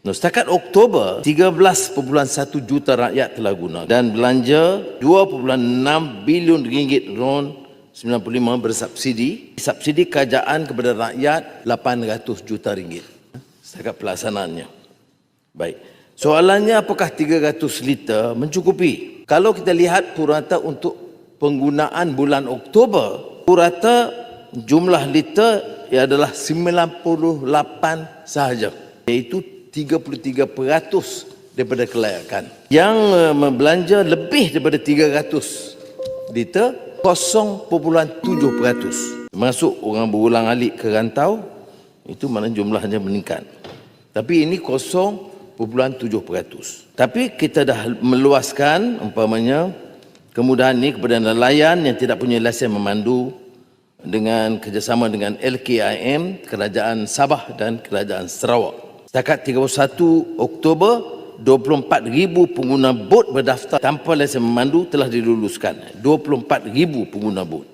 Nah, setakat Oktober, 13.1 juta rakyat telah guna dan belanja 2.6 bilion ringgit RON 95 bersubsidi. Subsidi kerajaan kepada rakyat 800 juta ringgit. Setakat pelaksanaannya. Baik. Soalannya apakah 300 liter mencukupi? Kalau kita lihat purata untuk penggunaan bulan Oktober, purata jumlah liter ia adalah 98 sahaja. Iaitu 33% daripada kelayakan. Yang uh, membelanja lebih daripada 300 liter 0.7%. Masuk orang berulang alik ke rantau itu mana jumlahnya meningkat. Tapi ini 0.7%. Tapi kita dah meluaskan umpamanya kemudahan ini kepada nelayan yang tidak punya lesen memandu dengan kerjasama dengan LKIM, Kerajaan Sabah dan Kerajaan Sarawak. Setakat 31 Oktober, 24,000 pengguna bot berdaftar tanpa lesen memandu telah diluluskan. 24,000 pengguna bot.